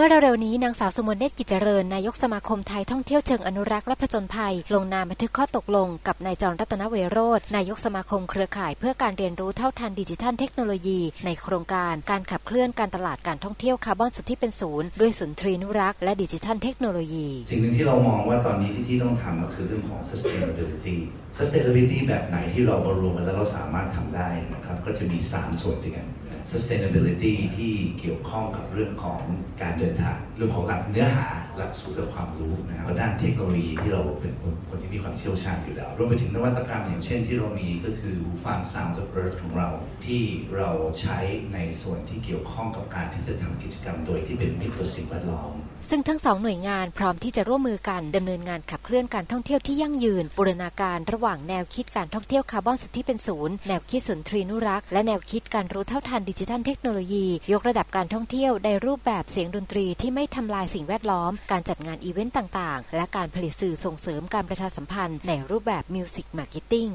มื่อเร็วๆนี้นางสาวสมนเนตรกิจเจริญนายกสมาคมไทยท่องเที่ยวเชิงอนุรักษ์และผจญภัย ลงนามบันทึกข้อตกลงกับนายจรรัตนเวโรธนายกสมาคมเครือข่ายเพื่อการเรียนรู้เท่าทันดิจิทัลเทคโนโลยี ในโครงการการขับเคลื่อนการตลาดการท่องเที่ยวคาร์บอนสุทธิเป็นศูนย์ด้วยสุนทรีนุรักษ์และดิจิทัลเทคโนโลยี สิ่งหนึ่งที่เรามองว่าตอนนี้ที่ที่ต้องทำก็คือเรื่องของ sustainability sustainability แบบไหนที่เรามารวมแล้วเราสามารถทำได้นะครับก็จะมี 3 ส่วนด้วยกัน sustainability ที่เกี่ยวข้องกับเรื่องของการเดินทางเรื่องของหลักเนื้อหาหลักสูตรและความรู้นะครับด้านเทคโนโลยีที่เราเป็นคนคนที่มีความเชี่ยวชาญอยู่แล้วรวมไปถึงนวัตกรรมอย่างเช่นที่เรามีก็คือหูฟัง Sounds of Earth ของเราที่เราใช้ในส่วนที่เกี่ยวข้องกับการที่จะทำกิจกรรมโดยที่เป็นมิตรต่อสิ่งแวดล้อมซึ่งทั้งสองหน่วยงานพร้อมที่จะร่วมมือกันดำเนินงานขับเคลื่อนการท่องเที่ยวที่ยั่งยืนบูรณาการระหว่างแนวคิดการท่องเที่ยวคาร์บอนสุทธิเป็นศูนย์แนวคิดสุนทรีนุรักษ์และแนวคิดการรู้เท่าทันดิจิทัลเทคโนโลยี ยกระดับการท่องเที่ยวในรูปแบบเสียงดนตรีที่ไม่ทำลายสิ่งแวดล้อม การจัดงานอีเวนต์ต่าง ๆ และการผลิตสื่อส่งเสริมการประชาสัมพันธ์ในรูปแบบมิวสิกมาร์เก็ตติ้ง